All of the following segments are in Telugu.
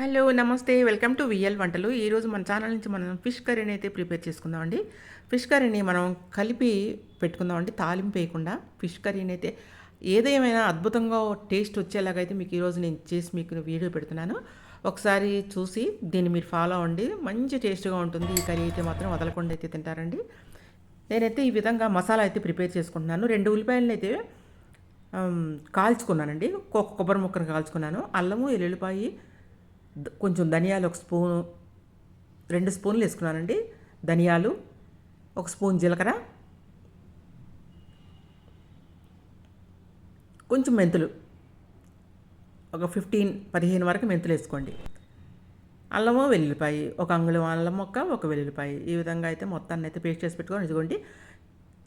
హలో నమస్తే. వెల్కమ్ టు విఎల్ వంటలు. ఈరోజు మన ఛానల్ నుంచి మనం ఫిష్ కర్రీని అయితే ప్రిపేర్ చేసుకుందామండి ఫిష్ కర్రీని మనం కలిపి పెట్టుకుందామండి తాలింపు వేయకుండా ఫిష్ కర్రీని అయితే ఏదేమైనా అద్భుతంగా టేస్ట్ వచ్చేలాగైతే మీకు ఈరోజు నేను చేసి మీకు వీడియో పెడుతున్నాను. ఒకసారి చూసి దీన్ని మీరు ఫాలో అవ్వండి. మంచి టేస్ట్గా ఉంటుంది. ఈ కర్రీ అయితే మాత్రం వదలకుండా అయితే తింటారండి. నేనైతే ఈ విధంగా మసాలా అయితే ప్రిపేర్ చేసుకుంటున్నాను. రెండు ఉల్లిపాయలను అయితే కాల్చుకున్నానండి. ఒక కొబ్బరి ముక్కను కాల్చుకున్నాను. అల్లము ఎల్లుల్లిపాయి కొంచెం ధనియాలు ఒక స్పూను రెండు స్పూన్లు వేసుకున్నానండి. ధనియాలు ఒక స్పూన్ జీలకర్ర కొంచెం మెంతులు. ఒక ఫిఫ్టీన్ పదిహేను వరకు మెంతులు వేసుకోండి. అల్లము వెల్లుల్లిపాయి ఒక అంగుళం అల్లం మొక్క ఒక వెల్లుల్లిపాయి. ఈ విధంగా అయితే మొత్తాన్ని అయితే పేస్ట్ చేసి పెట్టుకొని ఇదిగోండి.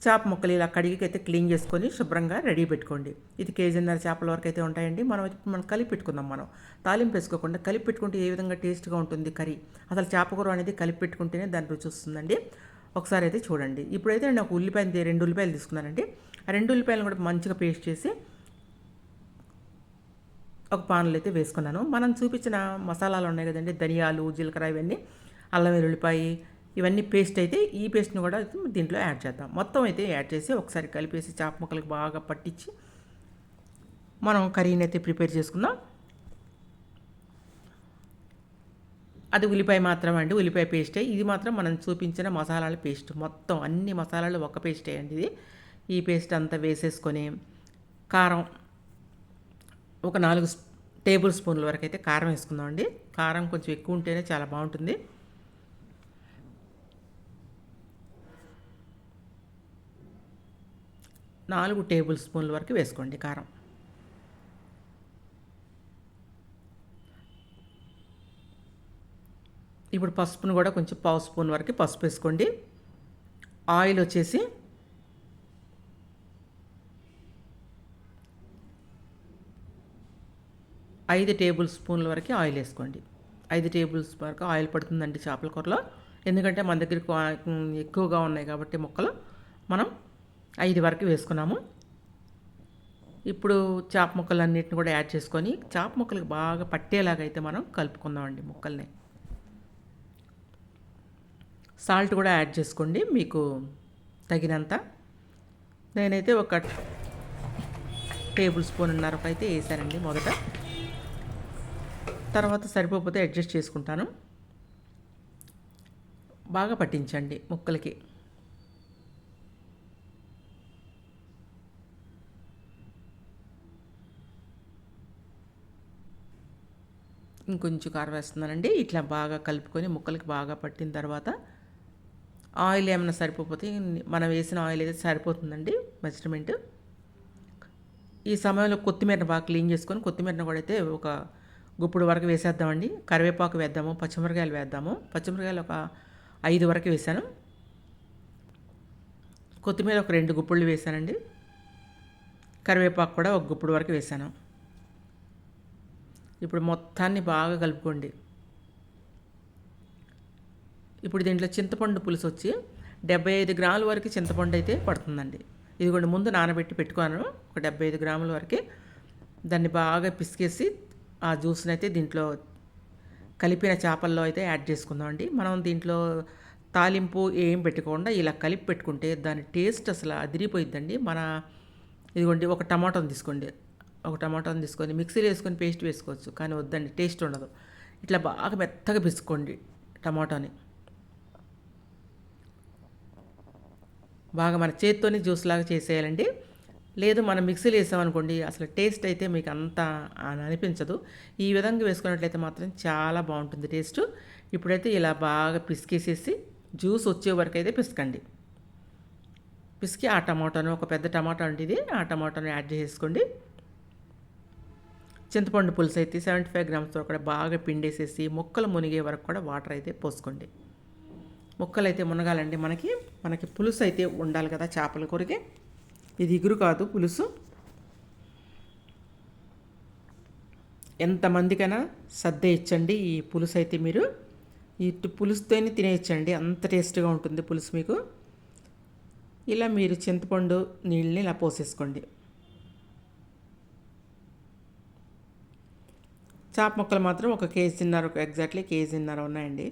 చేప ముక్కలు ఇలా కడిగి అయితే క్లీన్ చేసుకొని శుభ్రంగా రెడీ పెట్టుకోండి. ఇది కేజీన్నర చేపల వరకు అయితే ఉంటాయండి. మనం మనం కలిపి పెట్టుకుందాం మనం. తాలింపు వేసుకోకుండా కలిపి పెట్టుకుంటే ఏ విధంగా టేస్ట్గా ఉంటుంది కర్రీ? అసలు చేప కూర అనేది కలిపి పెట్టుకుంటేనే దాని రుచి వస్తుందండి. ఒకసారి అయితే చూడండి. ఇప్పుడైతే నేను ఒక ఉల్లిపాయ రెండు ఉల్లిపాయలు తీసుకున్నానండి. ఆ రెండు ఉల్లిపాయలు కూడా మంచిగా పేస్ట్ చేసి ఒక పాన్లో అయితే వేసుకున్నాను. మనం చూపించిన మసాలాలు ఉన్నాయి కదండి. ధనియాలు జీలకర్ర ఇవన్నీ అల్లం వెల్లుల్లిపాయి ఇవన్నీ పేస్ట్ అయితే ఈ పేస్ట్ని కూడా దీంట్లో యాడ్ చేద్దాం. మొత్తం అయితే యాడ్ చేసి ఒకసారి కలిపేసి చేప ముక్కలకి బాగా పట్టించి మనం కర్రీని అయితే ప్రిపేర్ చేసుకుందాం. అది ఉల్లిపాయ మాత్రం అండి. ఉల్లిపాయ పేస్టే. ఇది మాత్రం మనం చూపించిన మసాలాల పేస్ట్. మొత్తం అన్ని మసాలాలు ఒక పేస్టే అండి ఇది. ఈ పేస్ట్ అంతా వేసేసుకొని కారం ఒక నాలుగు టేబుల్ స్పూన్ల వరకు అయితే కారం వేసుకుందామండి. కారం కొంచెం ఎక్కువ ఉంటేనే చాలా బాగుంటుంది. నాలుగు టేబుల్ స్పూన్ల వరకు వేసుకోండి కారం. ఇప్పుడు పసుపును కూడా కొంచెం పావు స్పూన్ వరకు పసుపు వేసుకోండి. ఆయిల్ వచ్చేసి ఐదు టేబుల్ స్పూన్ల వరకు ఆయిల్ వేసుకోండి. ఐదు టేబుల్ స్పూన్ వరకు ఆయిల్ పడుతుందండి చేపల కూరలో. ఎందుకంటే మన దగ్గర ఎక్కువగా ఉన్నాయి కాబట్టి మొక్కలు మనం ఐదు వరకు వేసుకున్నాము. ఇప్పుడు చేప ముక్కలన్నిటిని కూడా యాడ్ చేసుకొని చేప ముక్కలకు బాగా పట్టేలాగా అయితే మనం కలుపుకుందామండి ముక్కల్ని. సాల్ట్ కూడా యాడ్ చేసుకోండి మీకు తగినంత. నేనైతే ఒక టేబుల్ స్పూన్ ఉన్నరకు అయితే వేసానండి మొదట. తర్వాత సరిపోతే అడ్జస్ట్ చేసుకుంటాను. బాగా పట్టించండి ముక్కలకి. ఇంకొంచెం కారం వేస్తున్నానండి ఇట్లా బాగా కలుపుకొని ముక్కలకి బాగా పట్టిన తర్వాత ఆయిల్ ఏమైనా సరిపోతే మనం వేసిన ఆయిల్ అయితే సరిపోతుందండి మెజర్మెంట్. ఈ సమయంలో కొత్తిమీరని బాగా క్లీన్ చేసుకొని కొత్తిమీరని కూడా అయితే ఒక గుప్పుడు వరకు వేసేద్దామండి. కరివేపాకు వేద్దాము పచ్చిమిరకాయలు వేద్దాము. పచ్చిమిరకాయలు ఒక ఐదు వరకు వేసాను. కొత్తిమీర ఒక రెండు గుప్పుళ్ళు వేసానండి. కరివేపాకు కూడా ఒక గుప్పుడు వరకు వేసాను. ఇప్పుడు మొత్తాన్ని బాగా కలుపుకోండి. ఇప్పుడు దీంట్లో చింతపండు పులుసు వచ్చి డెబ్బై ఐదు గ్రాముల వరకు చింతపండు అయితే పడుతుందండి. ఇదిగోండి ముందు నానబెట్టి పెట్టుకున్నాను. ఒక డెబ్బై ఐదు గ్రాముల వరకు దాన్ని బాగా పిసికేసి ఆ జ్యూస్ని అయితే దీంట్లో కలిపిన చేపల్లో అయితే యాడ్ చేసుకుందామండి. మనం దీంట్లో తాలింపు ఏం పెట్టుకోకుండా ఇలా కలిపి పెట్టుకుంటే దాని టేస్ట్ అసలు అదిరిపోయిద్దండి. మన ఇదిగోండి ఒక టమాటాని తీసుకోండి. ఒక టమాటాని తీసుకొని మిక్సీలో వేసుకొని పేస్ట్ వేసుకోవచ్చు కానీ వద్దండి టేస్ట్ ఉండదు. ఇట్లా బాగా మెత్తగా పిసుకోండి టమాటాని. బాగా మన చేత్తోనే జ్యూస్ లాగా చేసేయాలండి. లేదు మనం మిక్సీలో వేసామనుకోండి అసలు టేస్ట్ అయితే మీకు అంత అని అనిపించదు. ఈ విధంగా వేసుకున్నట్లయితే మాత్రం చాలా బాగుంటుంది టేస్ట్. ఇప్పుడైతే ఇలా బాగా పిసికేసేసి జ్యూస్ వచ్చే వరకు అయితే పిసకండి. పిసికి ఆ టమాటాను ఒక పెద్ద టమాటా అంటే ఇది ఆ టమాటాను యాడ్ చేసుకోండి చింతపండు పులుసు అయితే సెవెంటీ ఫైవ్ గ్రామ్స్ వరకు కూడా బాగా పిండేసేసి ముక్కలు మునిగే వరకు కూడా వాటర్ అయితే పోసుకోండి. ముక్కలు అయితే మునగాలండి మనకి. మనకి పులుసు అయితే ఉండాలి కదా చేపల కూరకి. ఇది ఇగురు కాదు పులుసు. ఎంతమందికైనా సర్దేయచ్చండి ఈ పులుసు అయితే మీరు. ఈ పులుసుతోనే తినేయచ్చండి. అంత టేస్ట్గా ఉంటుంది పులుసు మీకు. ఇలా మీరు చింతపండు నీళ్ళని ఇలా పోసేసుకోండి. చాప ముక్కలు మాత్రం ఒక కేజీన్నర ఒక ఎగ్జాక్ట్లీ కేజీన్నర ఉన్నాయండి.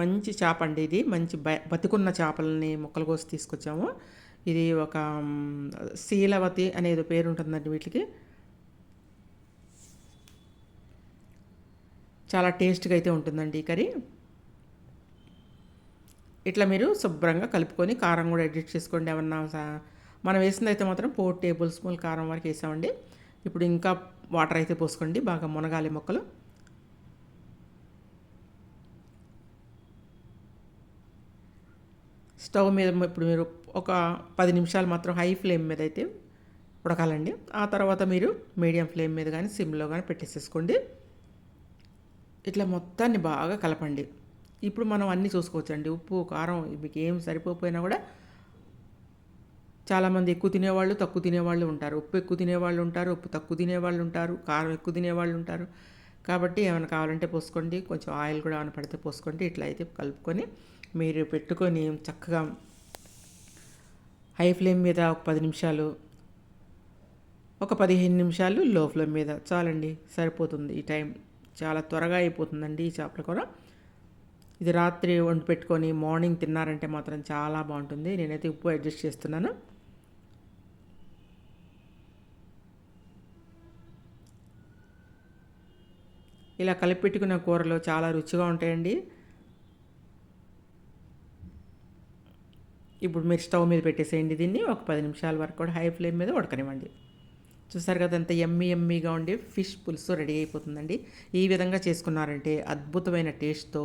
మంచి చేప అండి ఇది. మంచి బ బతికున్న చేపలని ముక్కలు కోసి తీసుకొచ్చాము. ఇది ఒక శీలవతి అనేది పేరు ఉంటుందండి వీటికి. చాలా టేస్ట్గా అయితే ఉంటుందండి ఈ కర్రీ. ఇట్లా మీరు శుభ్రంగా కలుపుకొని కారం కూడా ఎడిట్ చేసుకోండి. ఏమన్నా మనం వేసింది అయితే మాత్రం ఫోర్ టేబుల్ స్పూన్ కారం వరకు వేసామండి. ఇప్పుడు ఇంకా వాటర్ అయితే పోసుకోండి బాగా మునగాలి మొక్కలు. స్టవ్ మీద ఇప్పుడు మీరు ఒక పది నిమిషాలు మాత్రం హై ఫ్లేమ్ మీద అయితే ఉడకాలండి. ఆ తర్వాత మీరు మీడియం ఫ్లేమ్ మీద కానీ సిమ్లో కానీ పెట్టేసేసుకోండి. ఇట్లా మొత్తాన్ని బాగా కలపండి. ఇప్పుడు మనం అన్నీ చూసుకోవచ్చండి. ఉప్పు కారం మీకు ఏం సరిపోకపోయినా కూడా చాలామంది ఎక్కువ తినేవాళ్ళు తక్కువ తినేవాళ్ళు ఉంటారు. ఉప్పు ఎక్కువ తినేవాళ్ళు ఉంటారు ఉప్పు తక్కువ తినేవాళ్ళు ఉంటారు కారం ఎక్కువ తినేవాళ్ళు ఉంటారు. కాబట్టి ఏమైనా కావాలంటే పోసుకోండి కొంచెం ఆయిల్ కూడా ఏమైనా పడితే పోసుకోండి. ఇట్లా అయితే కలుపుకొని మీరు పెట్టుకొని చక్కగా హై ఫ్లేమ్ మీద ఒక పది నిమిషాలు ఒక పదిహేను నిమిషాలు లో ఫ్లేమ్ మీద చాలండి సరిపోతుంది ఈ టైం. చాలా త్వరగా అయిపోతుందండి ఈ చేపల కూర. ఇది రాత్రి వండి పెట్టుకొని మార్నింగ్ తిన్నారంటే మాత్రం చాలా బాగుంటుంది. నేనైతే ఉప్పు అడ్జస్ట్ చేస్తున్నాను. ఇలా కలిపి పెట్టుకున్న కూరలు చాలా రుచిగా ఉంటాయండి. ఇప్పుడు మీరు స్టవ్ మీద పెట్టేసేయండి దీన్ని. ఒక పది నిమిషాల వరకు కూడా హై ఫ్లేమ్ మీద ఉడకనివ్వండి. చూసారు కదా అంత ఎమ్మి ఎమ్మిగా ఉండి ఫిష్ పులుసు రెడీ అయిపోతుందండి. ఈ విధంగా చేసుకున్నారంటే అద్భుతమైన టేస్ట్తో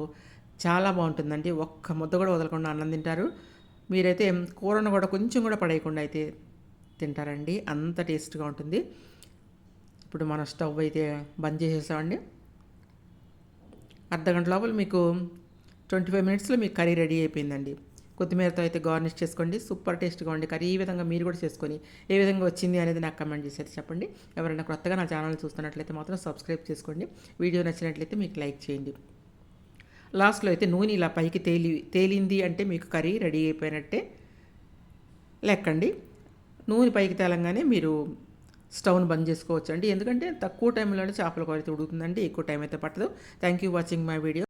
చాలా బాగుంటుందండి. ఒక్క ముద్ద కూడా వదలకుండా అన్నం తింటారు. మీరైతే కూరను కూడా కొంచెం కూడా పడేయకుండా అయితే తింటారండి. అంత టేస్ట్గా ఉంటుంది. ఇప్పుడు మన స్టవ్ అయితే బంద్ చేసేసామండి. అర్ధగంట లోపల మీకు ట్వంటీ ఫైవ్ మినిట్స్లో మీకు కర్రీ రెడీ అయిపోయిందండి. కొత్తిమీరతో అయితే గార్నిష్ చేసుకోండి. సూపర్ టేస్ట్గా ఉండి కర్రీ ఈ విధంగా మీరు కూడా చేసుకొని ఏ విధంగా వచ్చింది అనేది నాకు కమెంట్ చేసేది చెప్పండి. ఎవరైనా కొత్తగా నా ఛానల్ చూస్తున్నట్లయితే మాత్రం సబ్స్క్రైబ్ చేసుకోండి. వీడియో నచ్చినట్లయితే మీకు లైక్ చేయండి. లాస్ట్లో అయితే నూనె ఇలా పైకి తేలి తేలింది అంటే మీకు కర్రీ రెడీ అయిపోయినట్టే లెక్కండి. నూనె పైకి తేలంగానే మీరు స్టవ్ను బంద్ చేసుకోవచ్చు అండి ఎందుకంటే తక్కువ టైంలోనే చేపల కూర అయితే ఉడుకుతుందండి ఎక్కువ టైం అయితే పట్టదు. Thank you watching my video